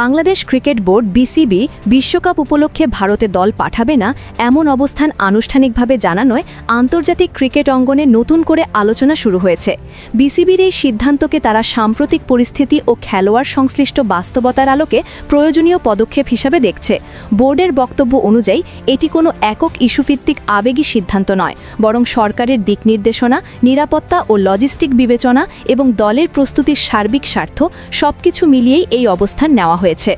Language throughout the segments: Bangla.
বাংলাদেশ ক্রিকেট বোর্ড বিসিবি বিশ্বকাপ উপলক্ষে ভারতে দল পাঠাবে না এমন অবস্থান আনুষ্ঠানিকভাবে জানানোয় আন্তর্জাতিক ক্রিকেট অঙ্গনে নতুন করে আলোচনা শুরু হয়েছে। বিসিবির এই সিদ্ধান্তকে তারা সাম্প্রতিক পরিস্থিতি ও খেলোয়াড় সংশ্লিষ্ট বাস্তবতার আলোকে প্রয়োজনীয় পদক্ষেপ হিসাবে দেখছে। বোর্ডের বক্তব্য অনুযায়ী, এটি কোনো একক ইস্যুভিত্তিক আবেগী সিদ্ধান্ত নয়, বরং সরকারের দিক নির্দেশনা নিরাপত্তা ও লজিস্টিক বিবেচনা এবং দলের প্রস্তুতির সার্বিক স্বার্থ সবকিছু মিলিয়েই এই অবস্থান নেওয়া হয়েছে।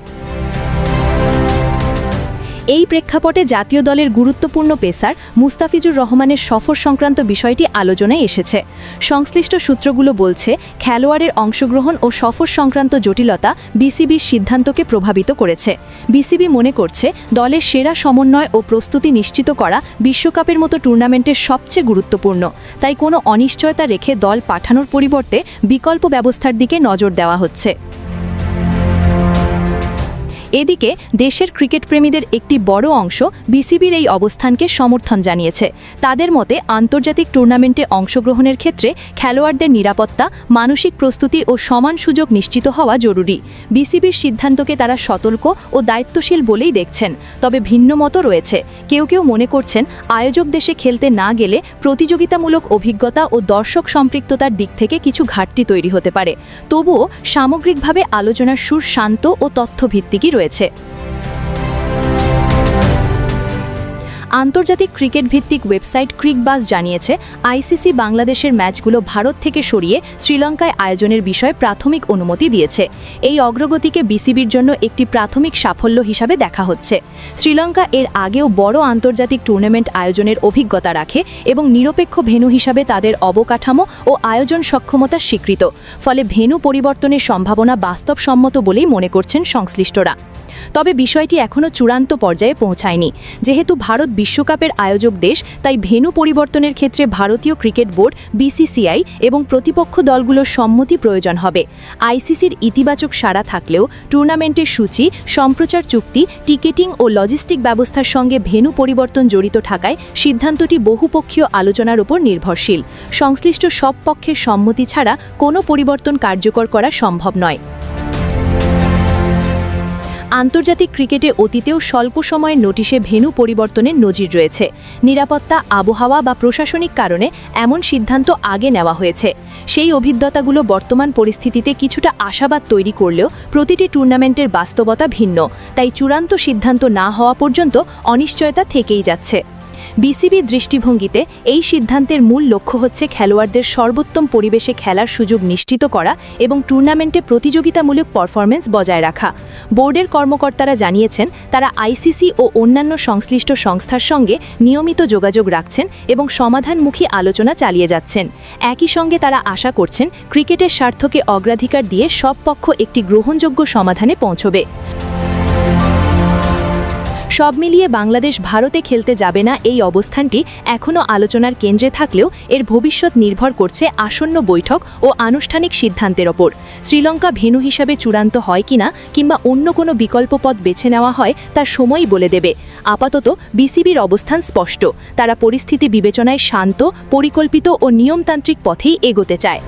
এই প্রেক্ষাপটে জাতীয় দলের গুরুত্বপূর্ণ পেসার মুস্তাফিজুর রহমানের সফর সংক্রান্ত বিষয়টি আলোচনায় এসেছে। সংশ্লিষ্ট সূত্রগুলো বলছে, খেলোয়াড়ের অংশগ্রহণ ও সফর সংক্রান্ত জটিলতা বিসিবির সিদ্ধান্তকে প্রভাবিত করেছে। বিসিবি মনে করছে, দলের সেরা সমন্বয় ও প্রস্তুতি নিশ্চিত করা বিশ্বকাপের মতো টুর্নামেন্টের সবচেয়ে গুরুত্বপূর্ণ। তাই কোনো অনিশ্চয়তা রেখে দল পাঠানোর পরিবর্তে বিকল্প ব্যবস্থার দিকে নজর দেওয়া হচ্ছে। এদিকে দেশের ক্রিকেট প্রেমীদের একটি বড় অংশ বিসিবির এই অবস্থানকে সমর্থন জানিয়েছে। তাদের মতে, আন্তর্জাতিক টুর্নামেন্টে অংশগ্রহণের ক্ষেত্রে খেলোয়াড়দের নিরাপত্তা, মানসিক প্রস্তুতি ও সমান সুযোগ নিশ্চিত হওয়া জরুরি। বিসিবির সিদ্ধান্তকে তারা সতর্ক ও দায়িত্বশীল বলেই দেখছেন, তবে ভিন্ন মতো রয়েছে। কেউ কেউ মনে করছেন, আয়োজক দেশে খেলতে না গেলে প্রতিযোগিতামূলক অভিজ্ঞতা ও দর্শক সম্পৃক্ততার দিক থেকে কিছু ঘাটতি তৈরি হতে পারে। তবুও সামগ্রিকভাবে আলোচনার সুর শান্ত ও তথ্যভিত্তিকই রয়েছে। রয়েছে। আন্তর্জাতিক ক্রিকেট ভিত্তিক ওয়েবসাইট ক্রিকবাস জানিয়েছে, আইসিসি বাংলাদেশের ম্যাচগুলো ভারত থেকে সরিয়ে শ্রীলঙ্কায় আয়োজনের বিষয়ে প্রাথমিক অনুমতি দিয়েছে। এই অগ্রগতিকে বিসিবির জন্য একটি প্রাথমিক সাফল্য হিসাবে দেখা হচ্ছে। শ্রীলঙ্কা এর আগেও বড় আন্তর্জাতিক টুর্নামেন্ট আয়োজনের অভিজ্ঞতা রাখে এবং নিরপেক্ষ ভেনু হিসাবে তাদের অবকাঠামো ও আয়োজন সক্ষমতা স্বীকৃত। ফলে ভেনু পরিবর্তনের সম্ভাবনা বাস্তবসম্মত বলেই মনে করছেন সংশ্লিষ্টরা। তবে বিষয়টি এখনও চূড়ান্ত পর্যায়ে পৌঁছায়নি। যেহেতু ভারত বিশ্বকাপের আয়োজক দেশ, তাই ভেন্যু পরিবর্তনের ক্ষেত্রে ভারতীয় ক্রিকেট বোর্ড, বিসিসিআই এবং প্রতিপক্ষ দলগুলোর সম্মতি প্রয়োজন হবে। আইসিসির ইতিবাচক সাড়া থাকলেও টুর্নামেন্টের সূচি, সম্প্রচার চুক্তি, টিকেটিং ও লজিস্টিক ব্যবস্থার সঙ্গে ভেন্যু পরিবর্তন জড়িত থাকায় সিদ্ধান্তটি বহুপক্ষীয় আলোচনার উপর নির্ভরশীল। সংশ্লিষ্ট সব পক্ষের সম্মতি ছাড়া কোনো পরিবর্তন কার্যকর করা সম্ভব নয়। আন্তর্জাতিক ক্রিকেটে অতীতেও স্বল্প সময়ের নোটিশে ভেনু পরিবর্তনের নজির রয়েছে। নিরাপত্তা, আবহাওয়া বা প্রশাসনিক কারণে এমন সিদ্ধান্ত আগে নেওয়া হয়েছে। সেই অভিজ্ঞতাগুলো বর্তমান পরিস্থিতিতে কিছুটা আশাবাদ তৈরি করলেও প্রতিটি টুর্নামেন্টের বাস্তবতা ভিন্ন। তাই চূড়ান্ত সিদ্ধান্ত না হওয়া পর্যন্ত অনিশ্চয়তা থেকেই যাচ্ছে। বিসিবি দৃষ্টিভঙ্গিতে এই সিদ্ধান্তের মূল লক্ষ্য হচ্ছে খেলোয়াড়দের সর্বোত্তম পরিবেশে খেলার সুযোগ নিশ্চিত করা এবং টুর্নামেন্টে প্রতিযোগিতামূলক পারফরমেন্স বজায় রাখা। বোর্ডের কর্মকর্তারা জানিয়েছেন, তারা আইসিসি ও অন্যান্য সংশ্লিষ্ট সংস্থার সঙ্গে নিয়মিত যোগাযোগ রাখছেন এবং সমাধানমুখী আলোচনা চালিয়ে যাচ্ছেন। একই সঙ্গে তারা আশা করছেন, ক্রিকেটের স্বার্থকে অগ্রাধিকার দিয়ে সব পক্ষ একটি গ্রহণযোগ্য সমাধানে পৌঁছবে। সব মিলিয়ে বাংলাদেশ ভারতে খেলতে যাবে না এই অবস্থানটি এখনও আলোচনার কেন্দ্রে থাকলেও এর ভবিষ্যৎ নির্ভর করছে আসন্ন বৈঠক ও আনুষ্ঠানিক সিদ্ধান্তের ওপর। শ্রীলঙ্কা ভেন্যু হিসাবে চূড়ান্ত হয় কিনা কিংবা অন্য কোনো বিকল্প পথ বেছে নেওয়া হয় তা সময়ই বলে দেবে। আপাতত বিসিবির অবস্থান স্পষ্ট। তারা পরিস্থিতি বিবেচনায় শান্ত, পরিকল্পিত ও নিয়মতান্ত্রিক পথেই এগোতে চায়।